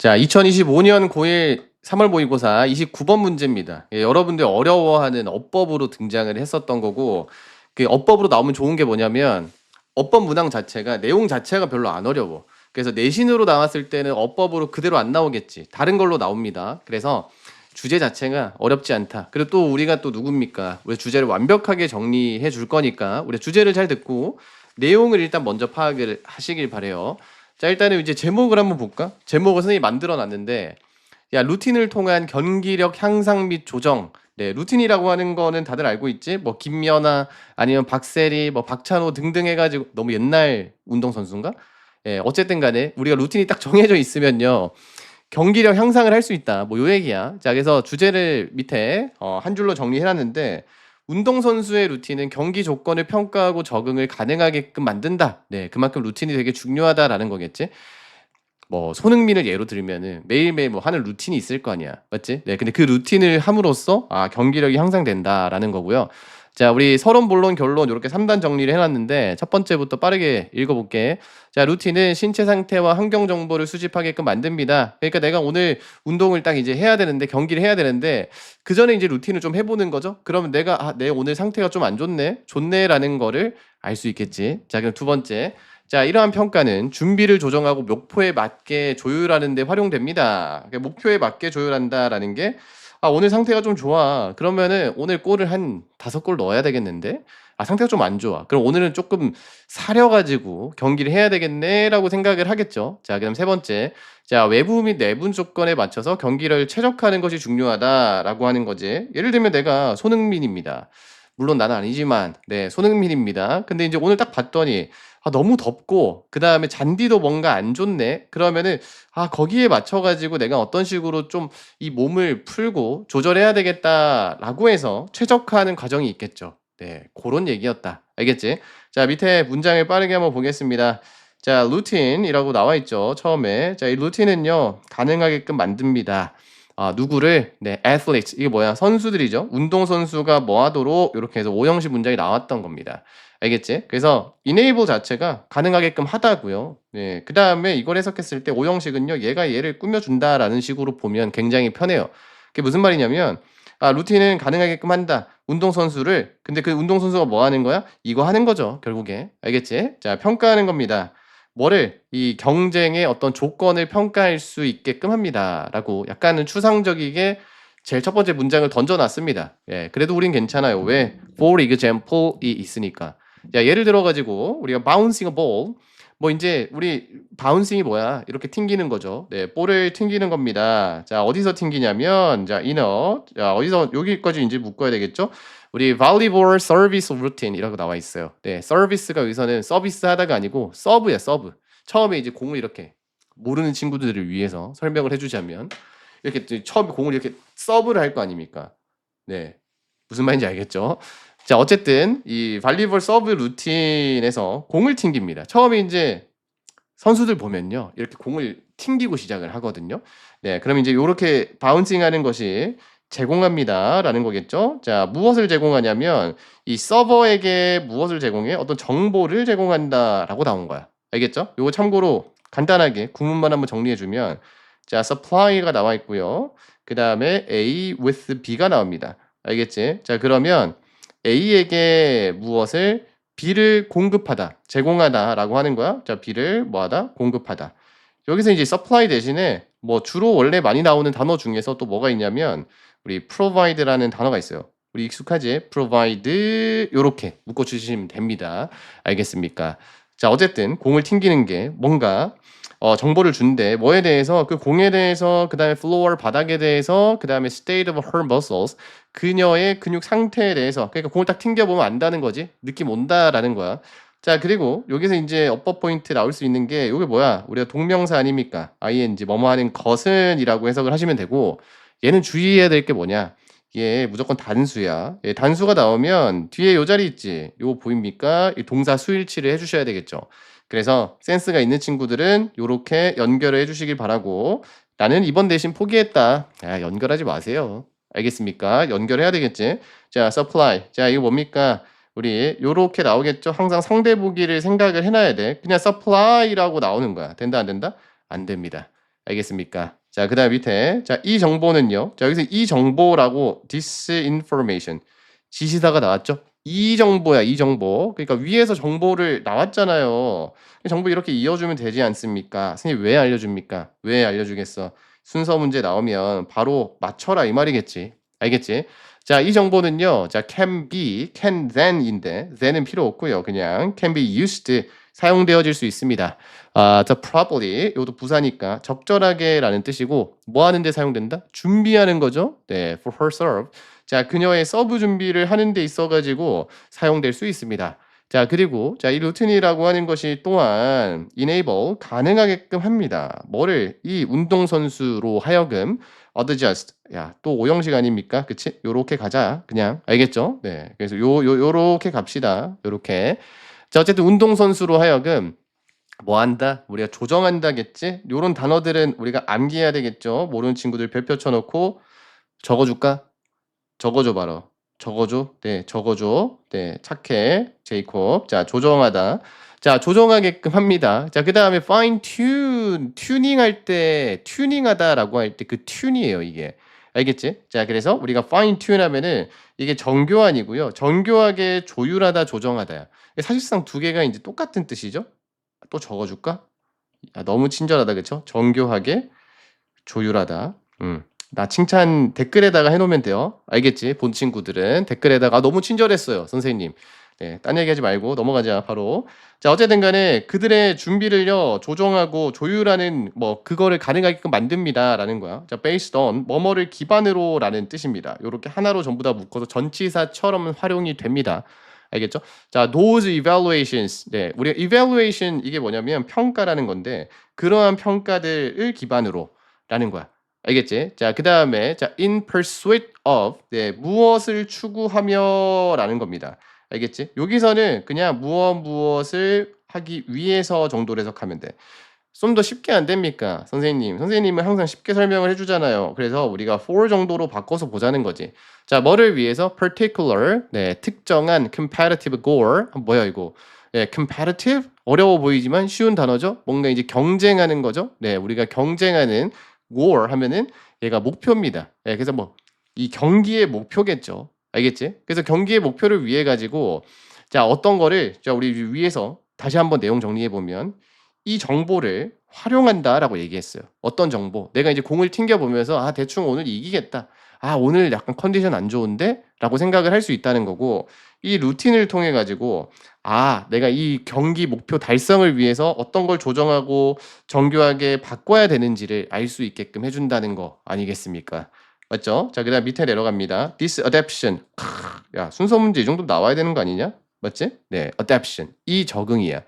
자, 2025년 고1 3월 모의고사 29번 문제입니다. 예, 여러분들 어려워하는 어법으로 등장을 했었던 거고, 그 어법으로 나오면 좋은 게 뭐냐면, 어법 문항 자체가, 내용 자체가 별로 안 어려워. 그래서 내신으로 나왔을 때는 어법으로 그대로 안 나오겠지. 다른 걸로 나옵니다. 그래서 주제 자체가 어렵지 않다. 그리고 또 우리가 또 누굽니까? 우리 주제를 완벽하게 정리해 줄 거니까, 우리 주제를 잘 듣고, 내용을 일단 먼저 파악을 하시길 바래요. 자, 일단은 이제 제목을 한번 볼까? 제목을 선생님이 만들어 놨는데, 야, 루틴을 통한 경기력 향상 및 조정. 네, 루틴이라고 하는 거는 다들 알고 있지? 뭐, 김연아, 아니면 박세리, 뭐, 박찬호 등등 해가지고, 너무 옛날 운동 선수인가? 예, 어쨌든 간에, 우리가 루틴이 딱 정해져 있으면요. 경기력 향상을 할 수 있다. 뭐, 요 얘기야. 자, 그래서 주제를 밑에, 어, 한 줄로 정리해놨는데, 운동선수의 루틴은 경기 조건을 평가하고 적응을 가능하게끔 만든다. 네, 그만큼 루틴이 되게 중요하다라는 거겠지. 뭐 손흥민을 예로 들면은 매일매일 뭐 하는 루틴이 있을 거 아니야. 맞지? 네, 근데 그 루틴을 함으로써 아, 경기력이 향상된다라는 거고요. 자, 우리 서론, 본론, 결론 이렇게 3단 정리를 해놨는데 첫 번째부터 빠르게 읽어볼게. 자, 루틴은 신체 상태와 환경 정보를 수집하게끔 만듭니다. 그러니까 내가 오늘 운동을 딱 이제 해야 되는데 경기를 해야 되는데 그 전에 이제 루틴을 좀 해보는 거죠. 그러면 내가 아, 내 오늘 상태가 좀 안 좋네, 좋네라는 거를 알 수 있겠지. 자, 그럼 두 번째. 자, 이러한 평가는 준비를 조정하고 목표에 맞게 조율하는 데 활용됩니다. 목표에 맞게 조율한다라는 게 아, 오늘 상태가 좀 좋아. 그러면은 오늘 골을 한 다섯 골 넣어야 되겠는데? 아, 상태가 좀 안 좋아. 그럼 오늘은 조금 사려 가지고 경기를 해야 되겠네라고 생각을 하겠죠. 자, 그럼 세 번째. 자, 외부 및 내부 조건에 맞춰서 경기를 최적화하는 것이 중요하다라고 하는 거지. 예를 들면 내가 손흥민입니다. 물론 나는 아니지만, 네, 손흥민입니다. 근데 이제 오늘 딱 봤더니, 아, 너무 덥고, 그 다음에 잔디도 뭔가 안 좋네? 그러면은, 아, 거기에 맞춰가지고 내가 어떤 식으로 좀 이 몸을 풀고 조절해야 되겠다라고 해서 최적화하는 과정이 있겠죠. 네, 그런 얘기였다. 알겠지? 자, 밑에 문장을 빠르게 한번 보겠습니다. 자, 루틴이라고 나와 있죠. 처음에. 자, 이 루틴은요, 가능하게끔 만듭니다. 아, 누구를 네, athletes 이게 뭐야? 선수들이죠. 운동 선수가 뭐 하도록 이렇게 해서 오형식 문장이 나왔던 겁니다. 알겠지? 그래서 enable 자체가 가능하게끔 하다고요. 네. 그다음에 이걸 해석했을 때 오형식은요. 얘가 얘를 꾸며 준다라는 식으로 보면 굉장히 편해요. 그게 무슨 말이냐면 아, 루틴은 가능하게끔 한다. 운동 선수를 근데 그 운동 선수가 뭐 하는 거야? 이거 하는 거죠. 결국에. 알겠지? 자, 평가하는 겁니다. 뭐를 이 경쟁의 어떤 조건을 평가할 수 있게끔 합니다라고 약간은 추상적이게 제일 첫 번째 문장을 던져놨습니다. 예, 그래도 우린 괜찮아요. 왜? For example이 있으니까. 야, 예를 들어 가지고 우리가 bouncing a ball 뭐 이제 우리 바운싱이 뭐야? 이렇게 튕기는 거죠. 네, 볼을 튕기는 겁니다. 자, 어디서 튕기냐면 자, inner. 자, 어디서 여기까지 이제 묶어야 되겠죠? 우리 volleyball service routine이라고 나와 있어요. 네, 서비스가 여기서는 서비스 하다가 아니고 서브야, 서브. 처음에 이제 공을 이렇게 모르는 친구들을 위해서 설명을 해주자면 이렇게 처음에 공을 이렇게 서브를 할 거 아닙니까? 네, 무슨 말인지 알겠죠? 자, 어쨌든 이 발리볼 서브 루틴에서 공을 튕깁니다. 처음에 이제 선수들 보면요. 이렇게 공을 튕기고 시작을 하거든요. 네, 그럼 이제 요렇게 바운싱 하는 것이 제공합니다 라는 거겠죠. 자, 무엇을 제공하냐면 이 서버에게 무엇을 제공해? 어떤 정보를 제공한다 라고 나온 거야. 알겠죠? 요거 참고로 간단하게 구문만 한번 정리해 주면 자, supply가 나와 있고요. 그 다음에 A with B가 나옵니다. 알겠지? 자, 그러면 A에게 무엇을 B를 공급하다, 제공하다 라고 하는 거야. 자, B를 뭐하다? 공급하다. 여기서 이제 supply 대신에 뭐 주로 원래 많이 나오는 단어 중에서 또 뭐가 있냐면 우리 provide라는 단어가 있어요. 우리 익숙하지? provide 요렇게 묶어 주시면 됩니다. 알겠습니까? 자, 어쨌든 공을 튕기는 게 뭔가 어, 정보를 준대. 뭐에 대해서 그 공에 대해서 그다음에 floor 바닥에 대해서 그다음에 state of her muscles 그녀의 근육 상태에 대해서 그러니까 공을 딱 튕겨 보면 안다는 거지. 느낌 온다라는 거야. 자, 그리고 여기서 이제 업법 포인트 나올 수 있는 게 이게 뭐야? 우리가 동명사 아닙니까? ing 뭐뭐 하는 것은이라고 해석을 하시면 되고 얘는 주의해야 될 게 뭐냐? 얘 무조건 단수야. 얘 단수가 나오면 뒤에 요 자리 있지. 요거 보입니까? 이 동사 수일치를 해 주셔야 되겠죠. 그래서 센스가 있는 친구들은 이렇게 연결을 해 주시길 바라고 나는 이번 대신 포기했다. 야, 연결하지 마세요. 알겠습니까? 연결해야 되겠지. 자, supply. 자, 이거 뭡니까? 우리 요렇게 나오겠죠? 항상 상대 보기를 생각을 해놔야 돼. 그냥 supply라고 나오는 거야. 된다 안 된다? 안 됩니다. 알겠습니까? 자, 그 다음 밑에. 자, 이 정보는요. 자, 여기서 이 정보라고 disinformation. 지시사가 나왔죠? 이 정보야, 이 정보. 그러니까 위에서 정보를 나왔잖아요. 정보 이렇게 이어주면 되지 않습니까? 선생님 왜 알려줍니까? 왜 알려주겠어? 순서 문제 나오면 바로 맞춰라 이 말이겠지. 알겠지? 자, 이 정보는요. 자, can be, can then인데 then은 필요 없고요. 그냥 can be used 사용되어질 수 있습니다. 아, 자, probably 이것도 부사니까 적절하게라는 뜻이고 뭐 하는데 사용된다? 준비하는 거죠. 네, for her serve. 자, 그녀의 서브 준비를 하는 데 있어 가지고 사용될 수 있습니다. 자, 그리고 자, 이 루틴이라고 하는 것이 또한 enable 가능하게끔 합니다. 뭐를 이 운동 선수로 하여금 adjust 야, 또 오형식 아닙니까? 그치? 요렇게 가자. 그냥 알겠죠? 네. 그래서 요 요 요렇게 갑시다. 요렇게. 자, 어쨌든 운동 선수로 하여금 뭐 한다? 우리가 조정한다겠지? 요런 단어들은 우리가 암기해야 되겠죠? 모르는 친구들 별표 쳐놓고 적어줄까? 적어줘 봐라. 적어줘. 네, 적어줘. 네, 착해. 제이콥. 자, 조정하다. 자, 조정하게끔 합니다. 자, 그 다음에 fine tune. 튜닝 할 때, 튜닝하다라고 할 때 그 튠이에요, 이게. 알겠지? 자, 그래서 우리가 fine tune 하면은 이게 정교한이고요. 정교하게 조율하다, 조정하다야. 사실상 두 개가 이제 똑같은 뜻이죠? 또 적어줄까? 아, 너무 친절하다, 그쵸? 정교하게 조율하다. 음. 나 칭찬 댓글에다가 해놓으면 돼요. 알겠지? 본 친구들은 댓글에다가 아, 너무 친절했어요, 선생님. 네, 딴 얘기하지 말고 넘어가자 바로. 자, 어쨌든 간에 그들의 준비를요 조정하고 조율하는 뭐 그거를 가능하게끔 만듭니다라는 거야. 자, based on 뭐뭐를 기반으로라는 뜻입니다. 요렇게 하나로 전부 다 묶어서 전치사처럼 활용이 됩니다. 알겠죠? 자, those evaluations. 네, 우리가 evaluation 이게 뭐냐면 평가라는 건데 그러한 평가들을 기반으로라는 거야. 알겠지? 자, 그 다음에 자, in pursuit of 네, 무엇을 추구하며라는 겁니다. 알겠지? 여기서는 그냥 무엇 무엇을 하기 위해서 정도로 해석하면 돼. 좀 더 쉽게 안 됩니까? 선생님. 선생님은 항상 쉽게 설명을 해주잖아요. 그래서 우리가 for 정도로 바꿔서 보자는 거지. 자, 뭐를 위해서? particular, 네, 특정한 competitive goal. 뭐야, 이거? 네, competitive? 어려워 보이지만 쉬운 단어죠? 뭔가 이제 경쟁하는 거죠? 네, 우리가 경쟁하는 war 하면은 얘가 목표입니다. 네, 그래서 뭐, 이 경기의 목표겠죠. 알겠지? 그래서 경기의 목표를 위해 가지고 자 어떤 거를 자 우리 위에서 다시 한번 내용 정리해 보면 이 정보를 활용한다라고 얘기했어요. 어떤 정보? 내가 이제 공을 튕겨 보면서 아 대충 오늘 이기겠다. 아 오늘 약간 컨디션 안 좋은데라고 생각을 할 수 있다는 거고 이 루틴을 통해 가지고 아 내가 이 경기 목표 달성을 위해서 어떤 걸 조정하고 정교하게 바꿔야 되는지를 알 수 있게끔 해준다는 거 아니겠습니까? 맞죠? 자, 그 다음 밑에 내려갑니다. disadaptation. 야, 순서 문제 이 정도 나와야 되는 거 아니냐? 맞지? 네, adaptation. 이 적응이야.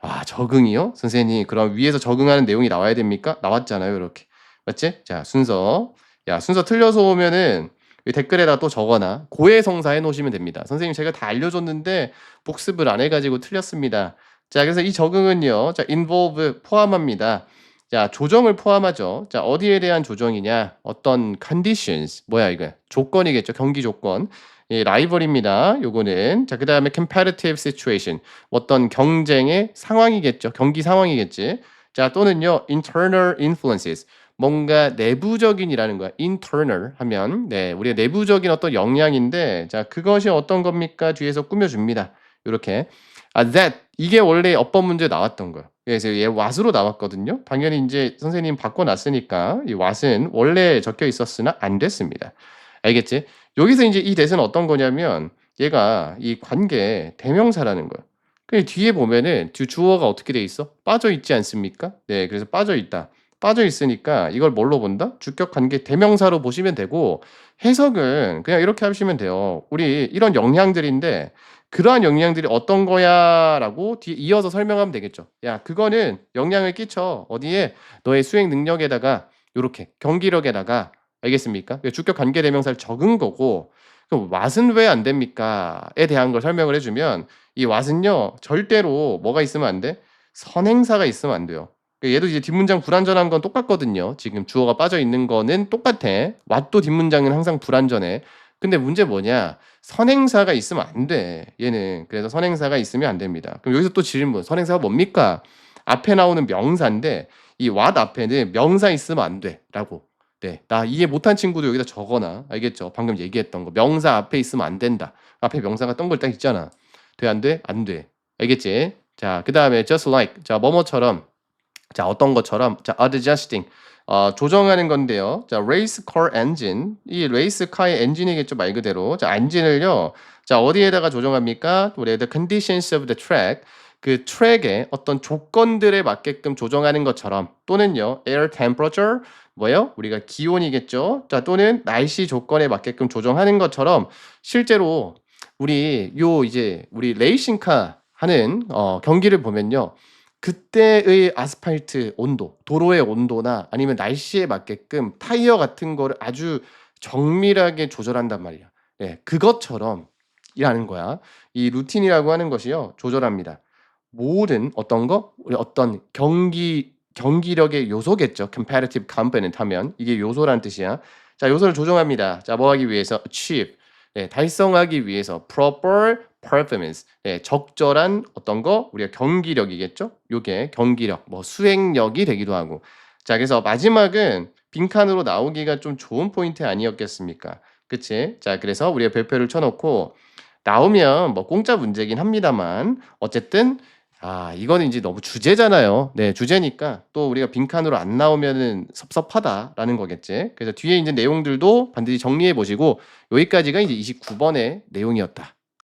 아, 적응이요? 선생님, 그럼 위에서 적응하는 내용이 나와야 됩니까? 나왔잖아요, 이렇게. 맞지? 자, 순서. 야, 순서 틀려서 오면은 댓글에다 또 적어놔. 고해성사 해놓으시면 됩니다. 선생님, 제가 다 알려줬는데 복습을 안 해가지고 틀렸습니다. 자, 그래서 이 적응은요, 자, involve 포함합니다. 자, 조정을 포함하죠. 자, 어디에 대한 조정이냐? 어떤 conditions. 뭐야, 이거? 조건이겠죠. 경기 조건. 예, 라이벌입니다. 요거는. 자, 그 다음에 competitive situation. 어떤 경쟁의 상황이겠죠. 경기 상황이겠지. 자, 또는요, internal influences. 뭔가 내부적인이라는 거야. internal 하면, 네, 우리가 내부적인 어떤 영향인데, 자, 그것이 어떤 겁니까? 뒤에서 꾸며줍니다. 요렇게. 아, that. 이게 원래 어법 문제 나왔던 거예요. 그래서 얘 왓으로 나왔거든요. 당연히 이제 선생님 바꿔놨으니까 이 왓은 원래 적혀 있었으나 안 됐습니다. 알겠지? 여기서 이제 이 대세는 어떤 거냐면 얘가 이 관계 대명사라는 거예요. 그 뒤에 보면은 뒤 주어가 어떻게 돼 있어? 빠져 있지 않습니까? 네, 그래서 빠져 있다. 빠져 있으니까 이걸 뭘로 본다? 주격 관계 대명사로 보시면 되고 해석은 그냥 이렇게 하시면 돼요. 우리 이런 영향들인데 그러한 영향들이 어떤 거야라고 뒤에 이어서 설명하면 되겠죠. 야, 그거는 영향을 끼쳐. 어디에? 너의 수행 능력에다가 요렇게 경기력에다가 알겠습니까? 주격 관계 대명사를 적은 거고 그럼 왓은 왜 안 됩니까?에 대한 걸 설명을 해주면 이 왓은요 절대로 뭐가 있으면 안 돼? 선행사가 있으면 안 돼요. 얘도 이제 뒷문장 불완전한 건 똑같거든요. 지금 주어가 빠져 있는 거는 똑같아. 왓도 뒷문장은 항상 불완전해. 근데 문제 뭐냐? 선행사가 있으면 안 돼. 얘는. 그래서 선행사가 있으면 안 됩니다. 그럼 여기서 또 질문. 선행사가 뭡니까? 앞에 나오는 명사인데 이 what 앞에는 명사 있으면 안 돼라고. 네, 나 이해 못한 친구도 여기다 적어놔. 알겠죠? 방금 얘기했던 거 명사 앞에 있으면 안 된다. 앞에 명사가 동글 딱 있잖아. 돼 안 돼? 안 돼. 알겠지? 자, 그 다음에 just like 자 뭐뭐처럼 자 어떤 것처럼 자 adjusting 어, 조정하는 건데요. 자 car engine 이 car의 엔진이겠죠 말 그대로 자 엔진을요. 자 어디에다가 조정합니까? 우리 the conditions of the track 그 트랙의 어떤 조건들에 맞게끔 조정하는 것처럼 또는요 air temperature 뭐예요? 우리가 기온이겠죠. 자 또는 날씨 조건에 맞게끔 조정하는 것처럼 실제로 우리 요 이제 우리 레이싱카 하는 어, 경기를 보면요. 그때의 아스팔트 온도, 도로의 온도나 아니면 날씨에 맞게끔 타이어 같은 거를 아주 정밀하게 조절한단 말이야. 네, 그것처럼 이라는 거야. 이 루틴이라고 하는 것이요. 조절합니다. 모든 어떤 거? 우리 어떤 경기 경기력의 요소겠죠. competitive component 하면 이게 요소란 뜻이야. 자, 요소를 조정합니다. 자, 뭐 하기 위해서 achieve 네, 달성하기 위해서 proper performance 네, 적절한 어떤 거 우리가 경기력이겠죠. 요게 경기력, 뭐 수행력이 되기도 하고. 자, 그래서 마지막은 빈칸으로 나오기가 좀 좋은 포인트 아니었겠습니까? 그치? 자, 그래서 우리가 별표를 쳐놓고 나오면 뭐 공짜 문제긴 합니다만 어쨌든 아, 이거는 이제 너무 주제잖아요. 네, 주제니까 또 우리가 빈칸으로 안 나오면은 섭섭하다라는 거겠지. 그래서 뒤에 있는 내용들도 반드시 정리해 보시고 여기까지가 이제 29번의 내용이었다.